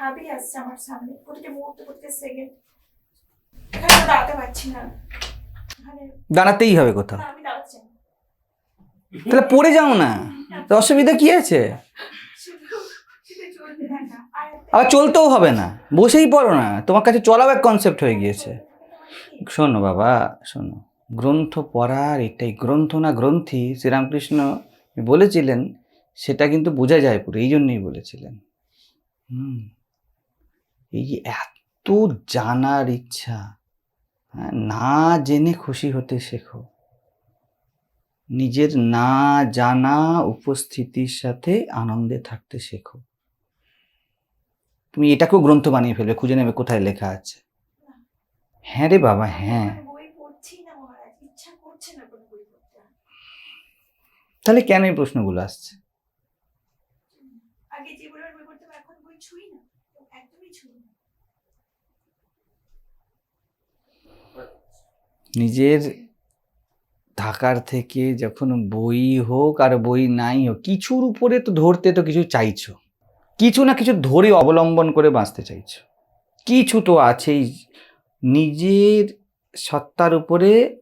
ভাবই আসছে আমার সামনে। প্রতিটা মুহূর্ত প্রতিটা সেকেন্ড এখানে দাঁড়াতে পারছি না। দাঁড়াতেই হবে কোথাও। আমি দাঁড়াচ্ছি তাহলে পড়ে যাও না। অসুবিধা কি আছে? আবার চলতেও হবে না। বসেই পড়ো না। তোমার কাছে চলাও এক কনসেপ্ট হয়ে গিয়েছে। শোনো বাবা শোনো। গ্রন্থ পড়ার এটাই গ্রন্থ না গ্রন্থি শ্রীরামকৃষ্ণ বলেছিলেন সেটা কিন্তু বোঝা যায় পুরো। এই জন্যই বলেছিলেন। হুম। এই যে এত জানার ইচ্ছা হ্যাঁ, না জেনে খুশি হতে শেখো। নিজের না জানা উপস্থিতির সাথে আনন্দে থাকতে শেখো। তুমি এটাকেও গ্রন্থ বানিয়ে ফেলবে খুঁজে নেবে কোথায় লেখা আছে। হ্যাঁ রে বাবা হ্যাঁ। তাহলে কেন এই প্রশ্নগুলো আসছে আগে যে বই বই পড়তাম এখন বই ছুঁই না একদমই ছুঁই না নিজের থাকার থেকে যখন বই হোক আর বই নাই হোক, কিছুর উপরে তো ধরতে তো কিছু চাইছো। কিছু না কিছু ধরে অবলম্বন করে বাঁচতে চাইছো। কিছু তো আছেই। নিজের সত্তার উপরে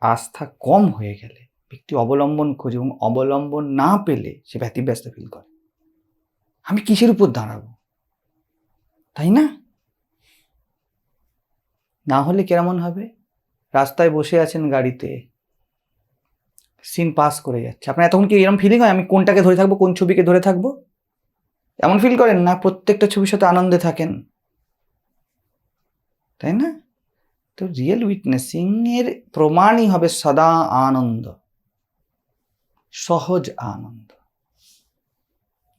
আস্থা কম হয়ে গেলে, ব্যক্তি অবলম্বন খোঁজে এবং অবলম্বন না পেলে সে ব্যতিব্যস্ত ফিল করে। আমি কিসের উপর দাঁড়াবো? তাই না? না হলে কেমন হবে? রাস্তায় বসে আছেন গাড়িতে। সিন পাস করে যাচ্ছে। আপনার এতক্ষণ কি এরকম ফিলিং হয়? আমি কোনটাকে ধরে থাকব, কোন ছবিকে ধরে থাকব? এমন ফিল করেন না, প্রত্যেকটা ছবির সাথে আনন্দে থাকেন। তাই না? তো রিয়েল উইটনেসিং এর প্রমাণই হবে সদা আনন্দ। সহজ আনন্দ।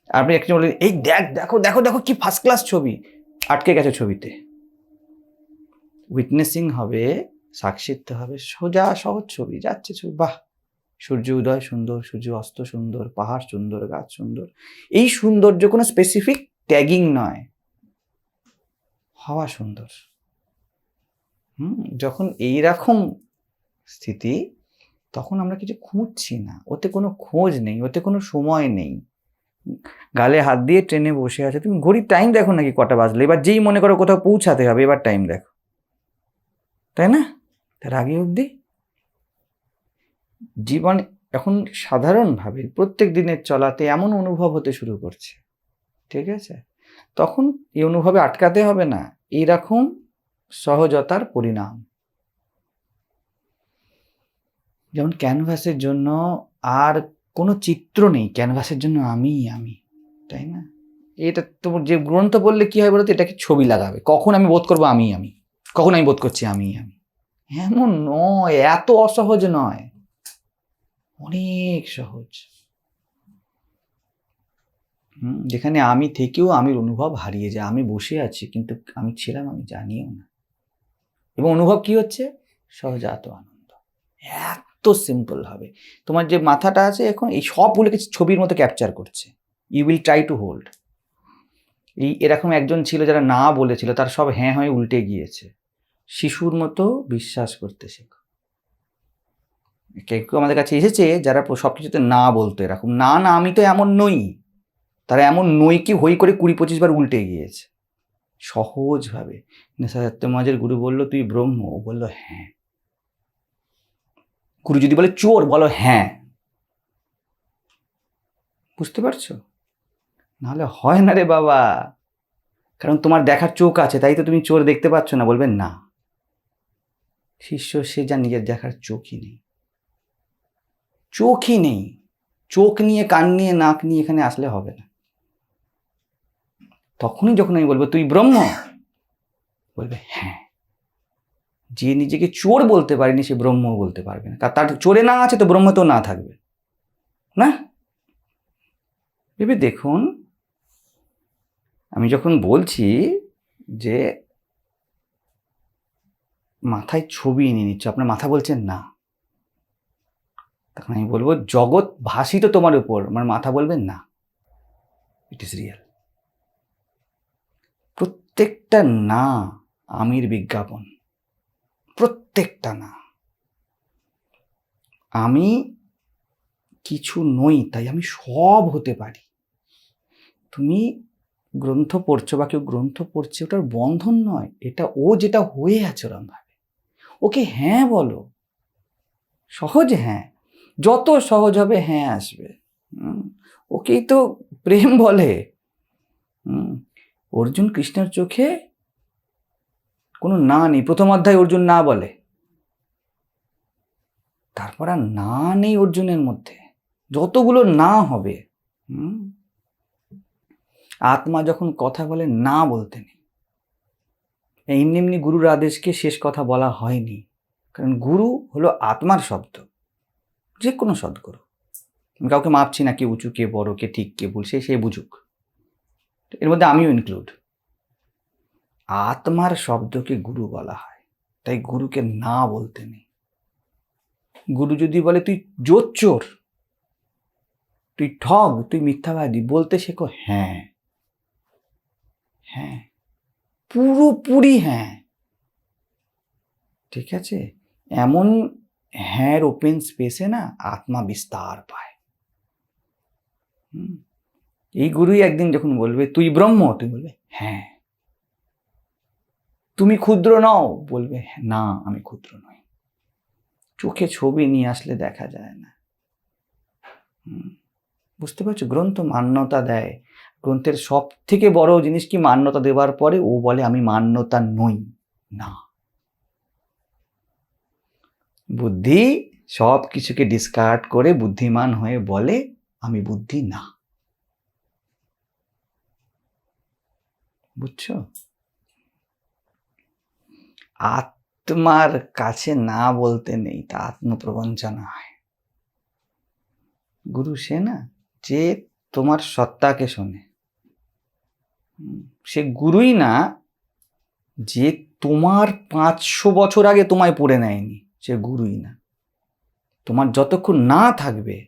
আপনি একজন বলেন, এই দেখ, দেখো দেখো দেখো কি ফার্স্ট ক্লাস ছবি। আটকে গেছে ছবিতে। উইটনেসিং হবে সাক্ষিত্ব হবে। সোজা, সহজ ছবি, যাচ্ছে ছবি, বাহ! সূর্য উদয় সুন্দর, সূর্য অস্ত সুন্দর, পাহাড় সুন্দর, গাছ সুন্দর। এই সৌন্দর্য কোনো স্পেসিফিক ট্যাগিং নয়। হওয়া সুন্দর। হুম, যখন এই রকম স্থিতি, তখন আমরা কিছু খুঁজছি না। ওতে কোনো খোঁজ নেই, ওতে কোনো সময় নেই। গালে হাত দিয়ে ট্রেনে বসে আছে। তুমি ঘড়ির টাইম দেখো নাকি কটা বাজলে? এবার যেই মনে করো কোথাও পৌঁছাতে হবে, এবার টাইম দেখো। তাই না? তার আগে অবধি? জীবন এখন সাধারণভাবে প্রত্যেক দিনের চলাতে এমন অনুভব হতে শুরু করছে। ঠিক আছে? তখন এই অনুভবে আটকাতে হবে না। এইরকম সহজতার পরিণাম। যেমন ক্যানভাসের জন্য আর কোনো চিত্র নেই। ক্যানভাসের জন্য আমিই আমি, তাই না? এটা তোমার যে গ্রন্থ বললে কি হয় বলতো? এটাকে ছবি লাগাবে। কখন আমি বোধ করব আমি আমি? কখন আমি বোধ করছি আমি আমি? এমন নয়, এত অসহজ নয়। অনেক সহজ। যেখানে আমি থেকেও আমির অনুভব হারিয়ে যায়, আমি বসে আছি, কিন্তু আমি ছিলাম, আমি জানিও না। এবং অনুভব কি হচ্ছে? সহজাত আনন্দ। এত সিম্পল হবে। তোমার যে মাথাটা আছে এখন, এই সবগুলোকে ছবির মতো ক্যাপচার করছে। You will try to hold এই এরকম একজন ছিল যারা না বলেছিল, তার সব হ্যাঁ হয়ে উল্টে গিয়েছে। শিশুর মতো বিশ্বাস করতে শেখো। কেউ আমাদের কাছে এসেছে যারা সব কিছুতে না বলতো এরকম, না না, আমি তো এমন নই। তারা এমন নই কি হই করে কুড়ি পঁচিশ বার উল্টে গিয়েছে। সহজভাবে। নেশাত্মমাজের গুরু বলল, তুই ব্রহ্ম? ও বলল হ্যাঁ। গুরু যদি বলে, চোর? বলো হ্যাঁ। বুঝতে পারছ? নাহলে হয় না রে বাবা। কারণ তোমার দেখার চোখ আছে, তাই তো তুমি চোর দেখতে পাচ্ছ না। বলবেন না। শিষ্য, সে যা নিজের দেখার চোখই নেই। চোখই নেই। চোখ নিয়ে, কান নিয়ে, নাক নিয়ে এখানে আসলে হবে না। তখনই যখন আমি বলব, তুই ব্রহ্ম? বলবে হ্যাঁ। যে নিজেকে চোর বলতে পারেনি, সে ব্রহ্ম বলতে পারবে না। তার চোরে না আছে, তো ব্রহ্ম তো না থাকবে। না? ভেবে দেখুন, আমি যখন বলছি যে মাথায় ছবি এনে নিচ্ছ। আপনার মাথা বলছেন না। তখন আমি বলব, জগৎ ভাসিত তোমার উপর। আমার মাথা বলবেন না। ইট ইজ রিয়েল প্রত্যেকটা না আমির বিজ্ঞাপন। প্রত্যেকটা না। আমি কিছু নই, তাই আমি সব হতে পারি। তুমি গ্রন্থ পড়ছো বা কেউ গ্রন্থ পড়ছে, ওটার বন্ধন নয়। এটা ও যেটা হয়ে আছে ওরম ওকে হ্যাঁ বলো। সহজ হ্যাঁ। যত সহজ হবে হ্যাঁ আসবে। ওকেই তো প্রেম বলে। অর্জুন কৃষ্ণের চোখে কোনো না নেই। প্রথম অধ্যায় অর্জুন না বলে। তারপর আর না নেই অর্জুনের মধ্যে। যতগুলো না হবে আত্মা যখন কথা বলে না বলতে নেই। এমনি এমনি গুরুর আদেশকে শেষ কথা বলা হয়নি। কারণ গুরু হলো আত্মার শব্দ। যে কোনো সদ্গুরু। আমি কাউকে মাপছি না কে উঁচু, কে বড়, কে ঠিক, কে ভুল, সে বুঝুক। এর মধ্যে আমিও ইনক্লুড আত্মার শব্দকে গুরু বলা হয়। তাই গুরুকে না বলতে নেই। গুরু যদি বলে, তুই জোচ্চোর তুই ঠগ, তুই মিথ্যাবাদী, বলতে শেখো হ্যাঁ। হ্যাঁ। পুরোপুরি হ্যাঁ। ঠিক আছে? এমন হ্যাঁ ওপেন স্পেসে না আত্মা বিস্তার পায়। এই গুরুই একদিন যখন বলবে, তুই ব্রহ্ম? তুই বলবে হ্যাঁ। তুমি ক্ষুদ্র নও? বলবে, না, আমি ক্ষুদ্র নই। চোখে ছবি নিয়ে আসলে দেখা যায় না। বুঝতে পারছ? গ্রন্থ মান্যতা দেয়। গ্রন্থের সব থেকে বড় জিনিস কি মান্যতা দেওয়ার পরে? ও বলে, আমি মান্যতা নই। না। বুদ্ধি সব কিছুকে ডিসকার্ড করে বুদ্ধিমান হয়ে বলে, আমি বুদ্ধি না। বুঝছ? আত্মার কাছে না বলতে নেই, তা আত্মপ্রবঞ্চনা হয় গুরু সে না, যে তোমার সত্তাকে শোনে। সে গুরুই না যে তোমার পাঁচশো বছর আগে তোমায় পড়ে নেয়নি, সে গুরুই না। তোমার যতক্ষণ না থাকবে,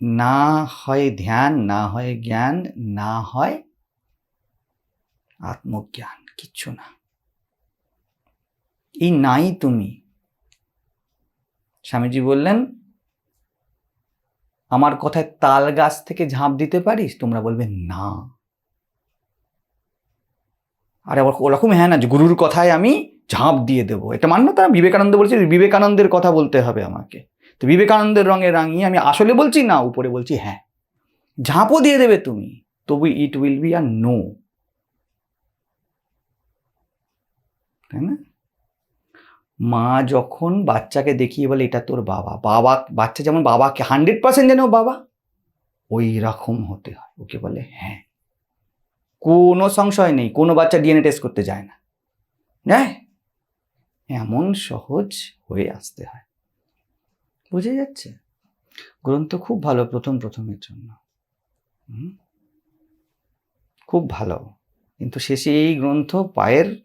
না হয় ধ্যান, না হয় জ্ঞান, না হয় আত্মজ্ঞান, কিচ্ছু না। এই নাই তুমি। স্বামীজি বললেন, আমার কথায় তাল গাছ থেকে ঝাঁপ দিতে পারিস? তোমরা বলবে, না। আরে আবার ওরকম হ্যাঁ না গুরুর কথায় আমি ঝাঁপ দিয়ে দেবো। এটা মান্যতা না বিবেকানন্দ বলছে বিবেকানন্দের কথা বলতে হবে আমাকে। তো বিবেকানন্দের রঙে রাঙিয়ে আমি আসলে বলছি না, উপরে বলছি হ্যাঁ। ঝাঁপও দিয়ে দেবে তুমি, তবু ইট উইল বি আর নো তাই না? মা যখন বাচ্চাকে দেখিয়ে বলে, এটা তোর বাবা। বাবা, বাচ্চা যেমন বাবাকে হান্ড্রেড পার্সেন্ট যেন বাবা, ওই রকম হতে হয়। ওকে বলে হ্যাঁ। কোনো সংশয় নেই, কোনো বাচ্চা ডিএনএ টেস্ট করতে যায় না। হ্যাঁ? এমন সহজ হয়ে আসতে হয়। বুঝে যাচ্ছে? গ্রন্থ খুব ভালো, প্রথম প্রথমের জন্য? খুব ভালো। কিন্তু শেষে এই গ্রন্থ পায়ের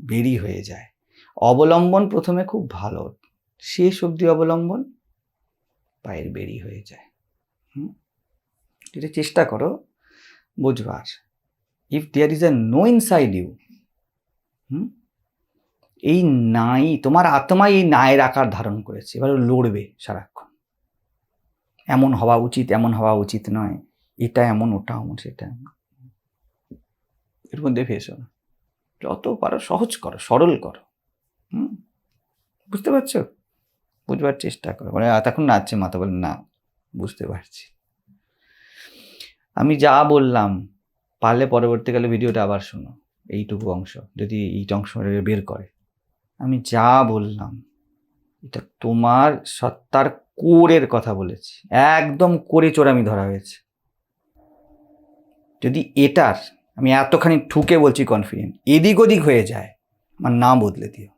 বেরি হয়ে যায়। অবলম্বন প্রথমে খুব ভালো। শেষ অবধি অবলম্বন পায়ের বেরি হয়ে যায়। হুম? এটা চেষ্টা করো, বুঝবার। If there is a no inside you hmm? এই নাই, তোমার আত্মাই এই নায়ের আকার ধারণ করেছে, এবার লড়বে সারাক্ষণ। এমন হওয়া উচিত, এমন হওয়া উচিত নয়, এটা এমন, ওটা এমন, সেটা। এর মধ্যে ভেসো না যত পারো সহজ করো, সরল করো, হুম? বুঝতে পারছ? বুঝবার চেষ্টা করো। মানে তখন নাচছে মাথা বলে, না, বুঝতে পারছি। আমি যা বললাম পারলে পরবর্তীকালে ভিডিওটা আবার শোনো, এইটুকু অংশ, যদি এই অংশ বের করে। আমি যা বললাম, এটা তোমার সত্তার কোরের কথা বলেছি, একদম কোরে চোরামি ধরা হয়েছে। যদি এটার, আমি এতখানি ঠুকে বলছি কনফিডেন্ট এদিক ওদিক হয়ে যায়, আমার নাম বদলে দিও।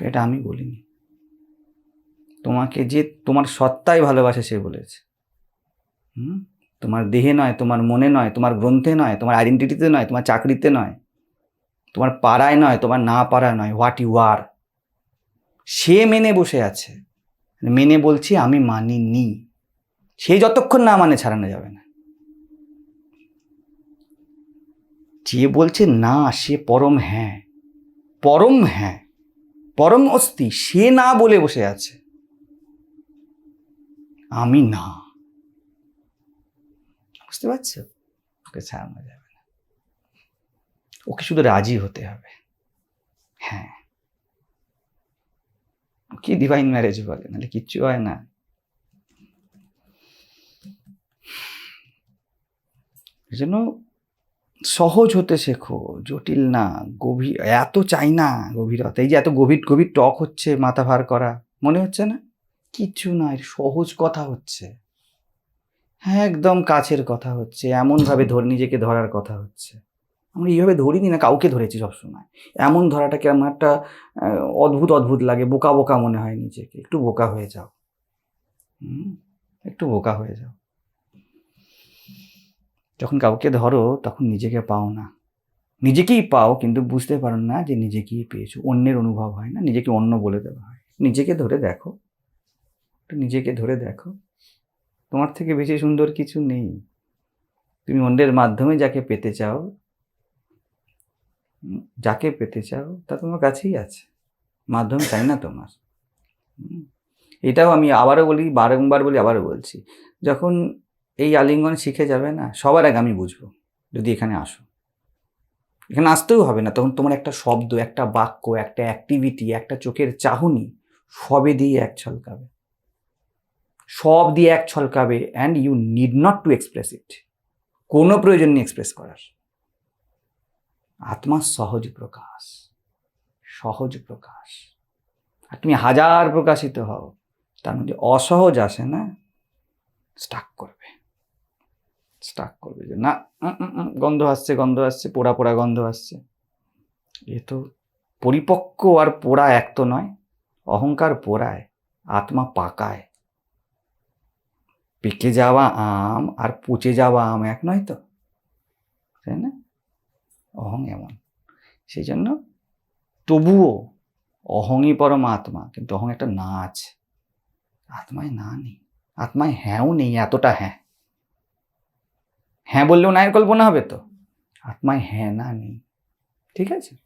এটা আমি বলিনি। তোমাকে যে তোমার সত্তাই ভালোবাসে সে বলেছে। হুম? তোমার দেহে নয়, তোমার মনে নয়, তোমার গ্রন্থে নয়, তোমার আইডেন্টিটিতে নয়, তোমার চাকরিতে নয়, তোমার পাড়ায় নয়, তোমার না পাড়ায় নয় হোয়াট ইউ আর সে মেনে বসে আছে। মেনে বলছি, আমি মানিনি। সে যতক্ষণ না মানে ছাড়ানো যাবে না। যে বলছে, না, সে পরম হ্যাঁ। পরম হ্যাঁ। পরম অস্তি সে না বলে বসে আছে। আমি না। বুঝতে পারছ? ওকে ছাড়ানো যাবে না। ওকে শুধু রাজি হতে হবে। হ্যাঁ। কি ডিভাইন ম্যারেজ বলে? নাহলে কিচ্ছু হয় না। জন্য সহজ হতে শেখো, জটিল না, গভীর, এত চাই না গভীরতা। এই যে এত গভীর গভীর টক হচ্ছে, মাথা ভার করা, মনে হচ্ছে না? কিচ্ছু না সহজ কথা হচ্ছে। হ্যাঁ একদম কাছের কথা হচ্ছে। এমনভাবে ধর, নিজেকে ধরার কথা হচ্ছে। আমরা এইভাবে ধরিনি না, কাউকে ধরেছি সবসময়। এমন ধরাটাকে আমার একটা অদ্ভুত অদ্ভুত লাগে। বোকা বোকা মনে হয় নিজেকে। একটু বোকা হয়ে যাও। একটু বোকা হয়ে যাও। যখন কাউকে ধরো, তখন নিজেকে পাও না। নিজেকেই পাও, কিন্তু বুঝতে পারো না যে নিজেকেই পেয়েছ। অন্যের অনুভব হয় না, নিজেকে অন্য বলে দেওয়া হয়। নিজেকে ধরে দেখো। নিজেকে ধরে দেখো। তোমার থেকে বেশি সুন্দর কিছু নেই। তুমি অন্যের মাধ্যমে যাকে পেতে চাও যাকে পেতে চাও, তা তোমার কাছেই আছে। মাধ্যম চাই না তোমার। এটাও আমি আবারও বলি, বারংবার বলি, আবারও বলছি, যখন এই আলিঙ্গন শিখে যাবে না, সবার আগে আমি বুঝব, যদি এখানে আসো। এখানে আসতেও হবে না, তখন তোমার একটা শব্দ, একটা বাক্য, একটা অ্যাক্টিভিটি একটা চোখের চাহনি সবে দিয়ে এক ছলকাবে। সব দিয়ে এক ছলকাবে and you need not to express it কোনো প্রয়োজন নেই এক্সপ্রেস করার। আত্মা সহজ প্রকাশ। সহজ প্রকাশ। আর তুমি হাজার প্রকাশিত হও, তার মধ্যে অসহজ আসে না স্টাক করবে। স্টাক করবে যে, না গন্ধ আসছে গন্ধ আসছে, পোড়া পোড়া গন্ধ আসছে। এ তো পরিপক্ক আর পোড়া এক তো নয়, অহংকার পোড়ায়, আত্মা পাকায়। পেকে যাওয়া আম আর পচে যাওয়া আম এক নয় তো? তাই না? অহং এমন। সেই জন্য তবুও অহংই পরম আত্মা, কিন্তু অহং একটা না আছে। আত্মায় না নেই। আত্মায় হ্যাঁও নেই, এতটা হ্যাঁ। হ্যাঁ বললেও নায়ের কল্পনা হবে তো? আত্মায় হ্যাঁ না নেই। ঠিক আছে?